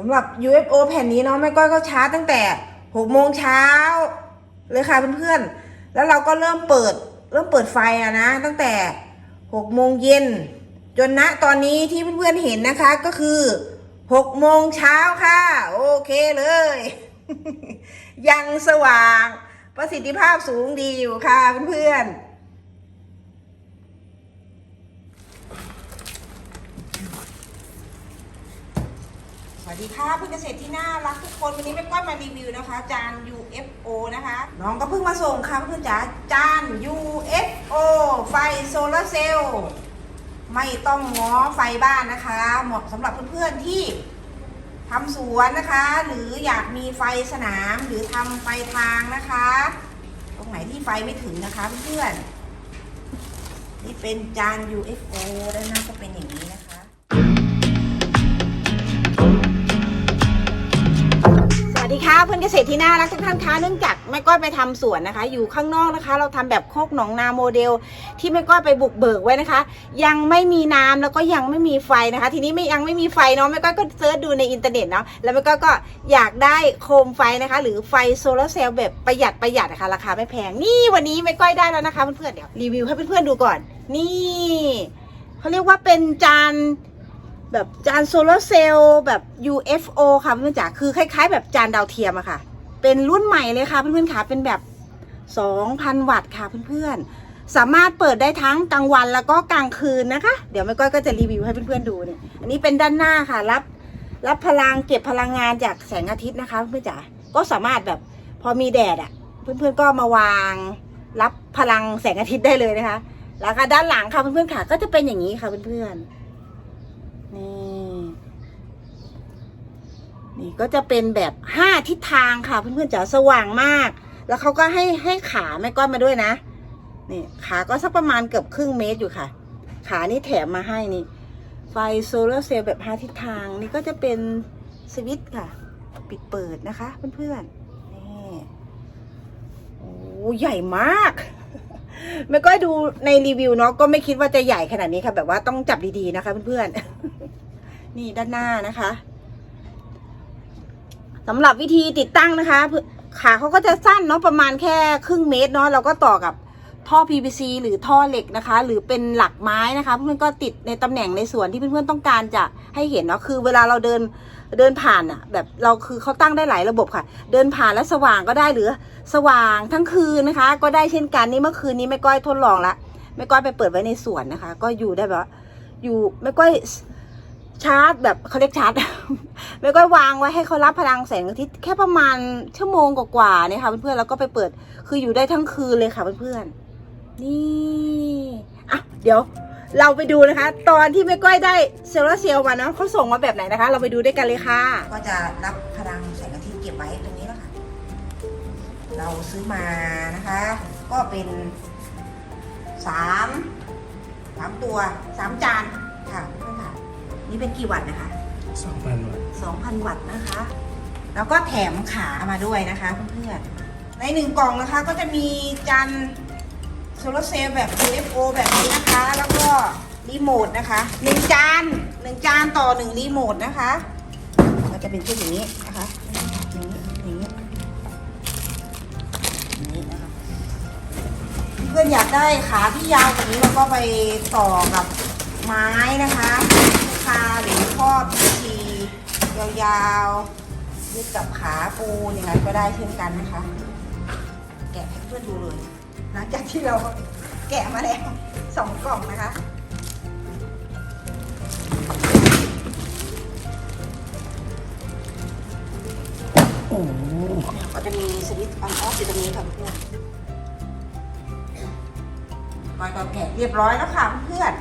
สำหรับ UFO แผ่นนี้เนาะแม่ก้อยก็ชาร์จตั้งแต่6โมงเช้าเลยค่ะเพื่อนๆ แล้วเราก็เริ่มเปิดเริ่มเปิดไฟอะนะ ตั้งแต่6โมงเย็นจนณตอนนี้ที่เพื่อนๆเห็นนะคะก็คือ6โมงเช้าค่ะ โอเคเลย ยังสว่างประสิทธิภาพสูงดีอยู่ค่ะเพื่อนๆ วัสดีค่ะเพื่อนเกษตรที่น่ารักทุกคนวันนี้แม่ก้อยมารีวิวนะคะ จาน UFO นะคะ น้องก็เพิ่งมาส่งค่ะเพื่อนจ๋าจาน UFO ไฟโซลาร์เซลล์ไม่ต้องง้อไฟบ้านนะคะ เหมาะสำหรับเพื่อนๆที่ทำสวนนะคะ หรืออยากมีไฟสนามหรือทำไฟทางนะคะ ตรงไหนที่ไฟไม่ถึงนะคะเพื่อนๆนี่เป็นจาน UFO ด้านหน้าก็เป็นอย่างนี้ วัสดีค่ะเพื่อนเกษตรที่น่ารักทุกท่านคะเนื่องจากแม่ก้อยไปทำสวนนะคะ อยู่ข้างนอกนะคะ เราทำแบบโคกหนองนาโมเดล ที่แม่ก้อยไปบุกเบิกไว้นะคะ ยังไม่มีน้ำแล้วก็ยังไม่มีไฟนะคะ ทีนี้ไม่ยังไม่มีไฟเนาะแม่ก้อยก็เซิร์ชดูในอินเทอร์เน็ตเนาะแล้วแม่ก้อยก็อยากได้โคมไฟนะคะ หรือไฟโซลาร์เซลล์แบบประหยัดประหยัดนะคะราคาไม่แพงนี่วันนี้แม่ก้อยได้แล้วนะคะเพื่อนๆเดี๋ยวรีวิวให้เพื่อนๆดูก่อน นี่เขาเรียกว่าเป็นจาน แบบจานโซลาร์เซลล์แบบ UFO ค่ะเพื่อนๆจ๋าคือคล้าย ๆ แบบจานดาวเทียมอะค่ะ เป็นรุ่นใหม่เลยค่ะเพื่อนๆค่ะเป็นแบบ 2,000 วัตต์ค่ะเพื่อนๆ สามารถเปิดได้ทั้งกลางวันแล้วก็กลางคืนนะคะ เดี๋ยวแม่ก้อยก็จะรีวิวให้เพื่อนๆดูเนี่ยอันนี้เป็นด้านหน้าค่ะรับรับพลังเก็บพลังงานจากแสงอาทิตย์นะคะเพื่อนๆจ๋าก็สามารถแบบพอมีแดดอะเพื่อนๆก็มาวางรับพลังแสงอาทิตย์ได้เลยนะคะ แล้วก็ด้านหลังค่ะเพื่อนๆค่ะ ก็จะเป็นอย่างนี้ค่ะเพื่อนๆ นี่ นี่ก็จะเป็นแบบห้าทิศทางค่ะ เพื่อนๆจ๋าสว่างมาก แล้วเขาก็ให้ให้ขาแม่ก้อยมาด้วยนะนี่ขาก็สักประมาณเกือบครึ่งเมตรอยู่ค่ะ ขานี่แถมมาให้นี่ ไฟโซลาร์เซลล์แบบห้าทิศทางนี่ก็จะเป็นสวิตช์ค่ะ ปิดเปิดนะคะเพื่อนๆนี่โอ้ใหญ่มากแม่ก้อยดูในรีวิวเนาะก็ไม่คิดว่าจะใหญ่ขนาดนี้ค่ะ แบบว่าต้องจับดีๆนะคะเพื่อนๆนี่ด้านหน้านะคะ สำหรับวิธีติดตั้งนะคะขาเขาก็จะสั้นเนาะประมาณแค่ครึ่งเมตรเนาะเราก็ต่อกับท่อ PVC หรือท่อเหล็กนะคะ หรือเป็นหลักไม้นะคะ เพื่อนๆก็ติดในตำแหน่งในส่วนที่เพื่อนๆต้องการจะให้เห็นเนาะคือ เวลาเราเดินเดินผ่านอะแบบเราคือเขาตั้งได้หลายระบบค่ะ เดินผ่านแล้วสว่างก็ได้หรือสว่างทั้งคืนนะคะ ก็ได้เช่นกันนี่เมื่อคืนนี้แม่ก้อยทดลองละแม่ก้อยไปเปิดไว้ในสวนนะคะ ก็อยู่ได้แบบอยู่แม่ก้อย ชาร์จแบบเขาเรียกชาร์จ แล้วก็วางไว้ให้เขารับพลังแสงอาทิตย์แค่ประมาณชั่วโมงกว่าๆเนี่ยค่ะเพื่อนๆแล้วก็ไปเปิดคืออยู่ได้ทั้งคืนเลยค่ะเพื่อนๆนี่อะเดี๋ยวเราไปดูนะคะ ตอนที่แม่ก้อยได้เซลล์เซลล์มาเนาะเขาส่งมาแบบไหนนะคะ เราไปดูด้วยกันเลยค่ะ ก็จะรับพลังแสงอาทิตย์เก็บไว้ตรงนี้แล้วค่ะ เราซื้อมานะคะ ก็เป็นสามสามตัวสามจานค่ะ นๆค่ะนี่เป็นกี่วัตต์นะคะสองพันวัตต์2,000วัตต์นะคะ แล้วก็แถมขามาด้วยนะคะเพื่อนๆในหนึ่งกล่องนะคะก็จะมีจานโซลาร์เซลล์แบบ UFO แบบนี้นะคะ แล้วก็รีโมทนะคะหนึ่งจานหนึ่งจานต่อหนึ่งรีโมทนะคะก็จะเป็นชุดอย่างนี้นะคะอย่างนี้อย่างนี้อย่างนี้นะคะเพื่อนอยากได้ขาที่ยาวกว่านี้เราก็ไปต่อกับไม้นะคะคาหรือข้อพีทียาวๆยึดกับขาปูอย่างนั้นก็ได้เช่นกันนะคะ แกะให้เพื่อนดูเลย หลังจากที่เราแกะมาแล้วสองกล่องนะคะโอ้ก็จะมีสวิตช์ออนออฟอยู่ตรงนี้ค่ะเพื่อนก้อยก็แกะเรียบร้อยแล้วค่ะเพื่อน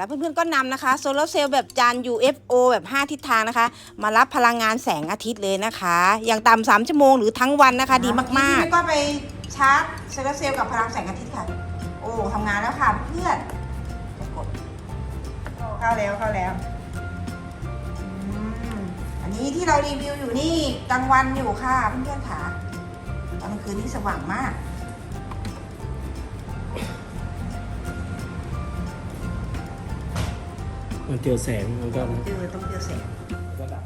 แล้วเพื่อนๆก็นำนะคะโซลาร์เซลล์แบบจาน UFO แบบ 5 ทิศทางนะคะ มารับพลังงานแสงอาทิตย์เลยนะคะ อย่างต่ำสามชั่วโมงหรือทั้งวันนะคะ ดีมากๆก็ไปชาร์จโซลาร์เซลล์กับพลังแสงอาทิตย์ค่ะ โอ้ทำงานแล้วค่ะเพื่อนกดเข้าแล้วเข้าแล้วอืมอันนี้ที่เรารีวิวอยู่นี่กลางวันอยู่ค่ะเพื่อนๆค่ะตอนกลางคืนนี่สว่างมาก มันเจอแสงมันก็เจอต้องเจอแสงก็ดับ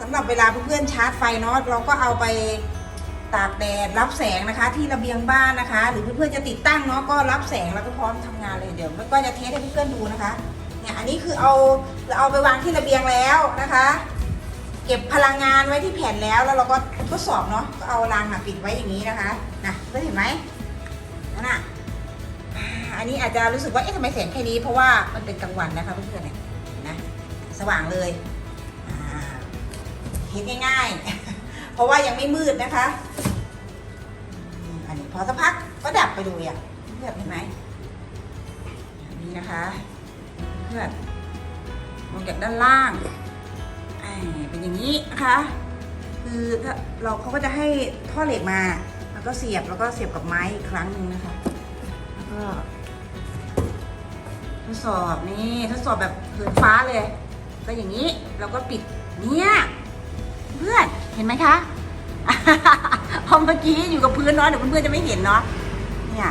สำหรับเวลาเพื่อนๆชาร์จไฟเนาะเราก็เอาไป ตากแดดรับแสงนะคะที่ระเบียงบ้านนะคะ หรือเพื่อนๆจะติดตั้งเนาะก็รับแสงแล้วก็พร้อมทำงานเลยเดี๋ยวมันก็จะเทสให้เพื่อนๆดูนะคะเนี่ยอันนี้คือเอาเอาไปวางที่ระเบียงแล้วนะคะ เก็บพลังงานไว้ที่แผ่นแล้วแล้วเราก็ทดสอบเนาะก็เอารางนะปิดไว้อย่างนี้นะคะนะเพื่อนเห็นไหมนั่นน่ะอันนี้อาจจะรู้สึกว่าเอ๊ะทำไมแสงแค่นี้เพราะว่ามันเป็นกลางวันนะคะเพื่อนๆเนี่ยนะสว่างเลยเห็นง่ายๆ เพราะว่ายังไม่มืดนะคะ อันนี้พอสักพักก็ดับไปเลยอะเพื่อนเห็นไหมนนี้นะคะเพื่อนมองจากด้านล่างอ่เป็นอย่างนี้นะคะคือถ้าเราเขาก็จะให้ท่อเหล็กมา แล้วก็เสียบแล้วก็เสียบกับไม้อีกครั้งหนึ่งนะคะ แล้วก็ทดสอบนี่ทดสอบแบบเหินฟ้าเลย ก็อย่างนี้เราก็ปิดเนี่ย พื่อนเห็นไหมคะพอเมื่อกี้อยู่กับพื้นเนาะเดี๋ยวเพื่อนๆจะไม่เห็นเนาะ เนี่ย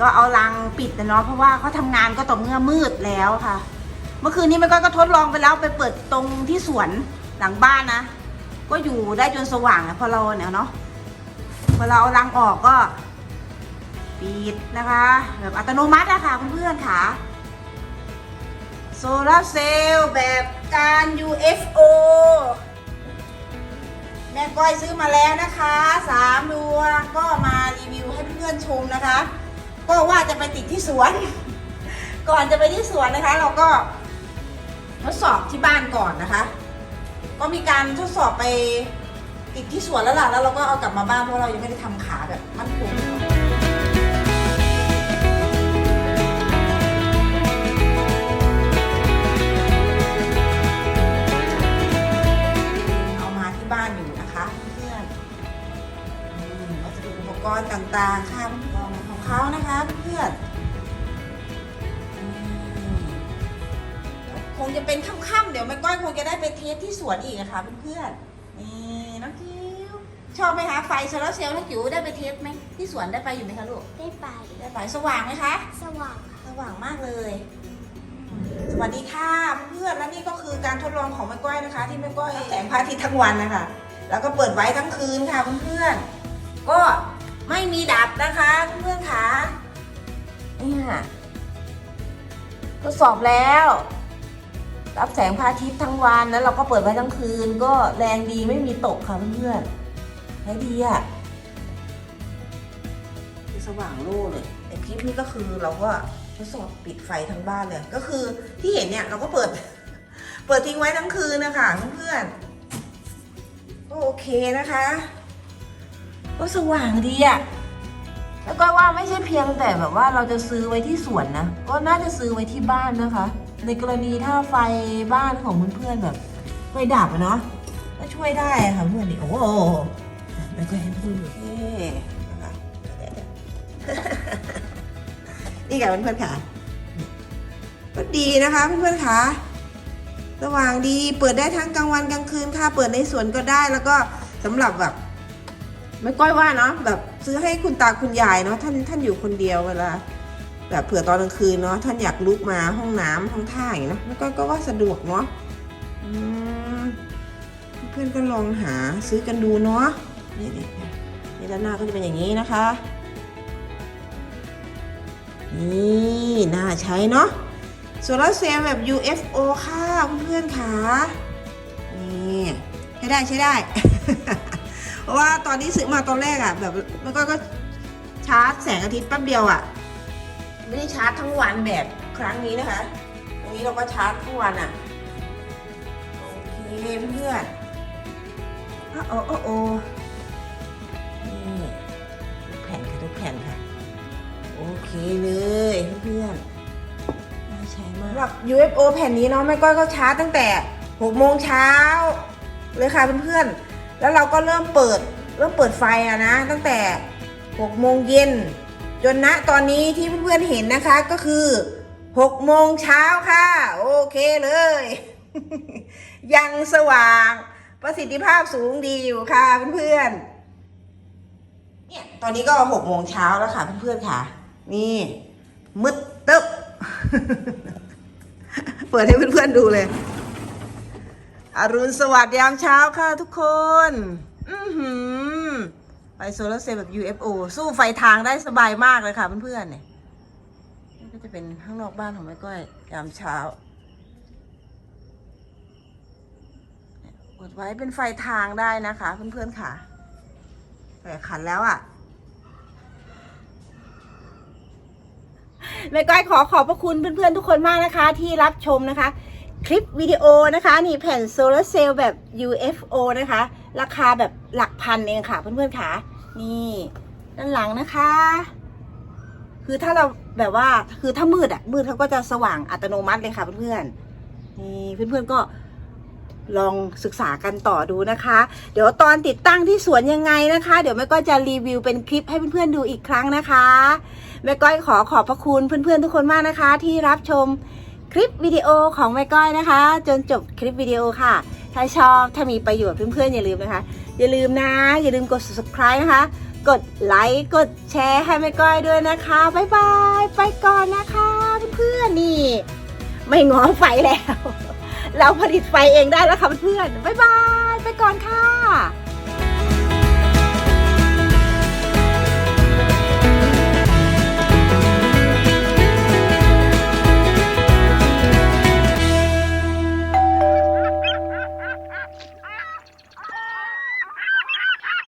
ก็เอาลังปิดนะเนาะเพราะว่าเขาทำงานก็ต่อเมื่อมืดแล้วค่ะ เมื่อคืนนี้มันก็ก็ทดลองไปแล้วไปเปิดตรงที่สวนหลังบ้านนะ ก็อยู่ได้จนสว่างอะพอเราเนี่ยเนาะ พอเราเอาลังออกก็ปิดนะคะ แบบอัตโนมัติอะค่ะเพื่อนๆค่ะโซลาเซลล์แบบการ UFO แม่ก้อยซื้อมาแล้วนะคะสามดวงก็มารีวิวให้เพื่อนๆชมนะคะ ก็ว่าจะไปติดที่สวน ก่อนจะไปที่สวนนะคะ เราก็ทดสอบที่บ้านก่อนนะคะ ก็มีการทดสอบไปติดที่สวนแล้วล่ะแล้วเราก็เอากลับมาบ้านเพราะเรายังไม่ได้ทำขาแบบมั่นคง กรณ์ต่างๆ ค่ะอุปกรณ์ของเขานะคะเพื่อนๆอืมคงจะเป็นค่ำๆเดี๋ยวแม่ก้อยคงจะได้ไปเทสที่สวนอีกอะค่ะเพื่อนๆนี่น้องจิ๋วชอบไหมคะไฟโซลาร์เซลล์น้องจิ๋วได้ไปเทสไหมที่สวนได้ไปอยู่ไหมคะลูกได้ไปได้ไปสว่างไหมคะสว่างสว่างมากเลย สวัสดีค่ะเพื่อนๆและนี่ก็คือการทดลองของแม่ก้อยนะคะ ที่แม่ก้อยแสงพระอาทิตย์ทั้งวันนะคะแล้วก็เปิดไว้ทั้งคืนค่ะเพื่อนๆก็ ไม่มีดับนะคะเพื่อนๆค่ะเนี่ยทดสอบแล้ว รับแสงพระอาทิตย์ทั้งวันแล้วเราก็เปิดไว้ทั้งคืน ก็แรงดีไม่มีตกค่ะเพื่อนๆใช้ดีอะคือสว่างโล่เลยแต่คลิปนี้ก็คือเราก็ทดสอบปิดไฟทั้งบ้านเลย ก็คือที่เห็นเนี่ยเราก็เปิด เปิดทิ้งไว้ทั้งคืนนะคะเพื่อนก็โอเคนะคะ ก็สว่างดีอะแล้วก็ว่าไม่ใช่เพียงแต่แบบว่าเราจะซื้อไว้ที่สวนนะ ก็น่าจะซื้อไว้ที่บ้านนะคะ ในกรณีถ้าไฟบ้านของเพื่อนๆแบบไฟดับอะเนาะก็ช่วยได้ค่ะเพื่อนนี่โอ้โหแล้วก็ให้เพื่อนดูเอ๊นี่ค่ะเพื่อนๆค่ะก็ดีนะคะเพื่อนๆค่ะสว่างดีเปิดได้ทั้งกลางวันกลางคืนค่ะเปิดในสวนก็ได้แล้วก็สำหรับแบบ ไม่ก้อยว่าเนาะแบบซื้อให้คุณตาคุณยายเนาะท่านท่านอยู่คนเดียวเวลาแบบเผื่อตอนกลางคืนเนาะท่านอยากลุกมาห้องน้ำห้องท่าอย่างนี้เนอะแล้วก็ก็ว่าสะดวกเนาะเพื่อนก็ลองหาซื้อกันดูเนาะนี่นี่นี่ด้านหน้าก็จะเป็นอย่างนี้นะคะนี่น่าใช้เนาะโซลาเซลล์แบบ UFO ค่ะเพื่อนๆค่ะนี่ใช้ได้ใช้ได้ เพราะว่าตอนที่ซื้อมาตอนแรกอะ่ะ แบบมันก็ก็ชาร์จแสงอาทิตย์แป๊บเดียวอะ่ะ ไม่ได้ชาร์จทั้งวันแบบครั้งนี้นะคะตรงนี้เราก็ชาร์จทั้งวันอะ่ะโอเคเพื่อนโอ้โอ้โอ้นี่ทุกแผ่นค่ะทุกแผ่นค่ะ โอเคเลยเพื่อนน่าใช้มากสำหรับ UFO แผ่นนี้เนาะแม่ก้อยก็ชาร์จตั้งแต่6โมงเช้าเลยค่ะเพื่อนๆ แล้วเราก็เริ่มเปิดเริ่มเปิดไฟอะนะ ตั้งแต่หกโมงเย็นจนณตอนนี้ที่เพื่อนๆเห็นนะคะก็คือหกโมงเช้าค่ะ โอเคเลย ยังสว่างประสิทธิภาพสูงดีอยู่ค่ะเพื่อนๆเนี่ยตอนนี้ก็หกโมงเช้าแล้วค่ะเพื่อนๆค่ะ นี่มืดตึ๊บเปิดให้เพื่อนๆดูเลย อรุณสวัสดิ์ยามเช้าค่ะทุกคน อือหือไฟโซลาร์เซลล์แบบ UFO สู้ไฟทางได้สบายมากเลยค่ะเพื่อนๆเนี่ยนี่ก็จะเป็นข้างนอกบ้านของแม่ก้อยยามเช้าดไว้เป็นไฟทางได้นะคะ เพื่อนๆค่ะแต่ขันแล้วอะแม่ก้อยขอขอบพระคุณเพื่อนๆทุกคนมากนะคะ ที่รับชมนะคะ คลิปวิดีโอนะคะ นี่แผ่นโซลาร์เซลล์แบบ UFO นะคะ ราคาแบบหลักพันเองค่ะเพื่อนๆค่ะ นี่ด้านหลังนะคะ คือถ้าเราแบบว่าคือถ้ามืดอะมืดเขาก็จะสว่างอัตโนมัติเลยค่ะเพื่อนๆนี่เพื่อนๆก็ลองศึกษากันต่อดูนะคะ เดี๋ยวตอนติดตั้งที่สวนยังไงนะคะ เดี๋ยวแม่ก็จะรีวิวเป็นคลิปให้เพื่อนๆดูอีกครั้งนะคะแม่ก้อยขอขอบพระคุณเพื่อนๆทุกคนมากนะคะ ที่รับชม คลิปวิดีโอของแม่ก้อยนะคะ จนจบคลิปวิดีโอค่ะ ถ้าชอบถ้ามีประโยชน์เพื่อนๆอย่าลืมนะคะ อย่าลืมนะ อย่าลืมกด subscribe นะคะ กดไลค์กดแชร์ให้แม่ก้อยด้วยนะคะบ๊ายบายไปก่อนนะคะเพื่อนๆนี่ ไม่ง้อไฟแล้ว เราผลิตไฟเองได้แล้วค่ะเพื่อนๆบ๊ายบายไปก่อนค่ะ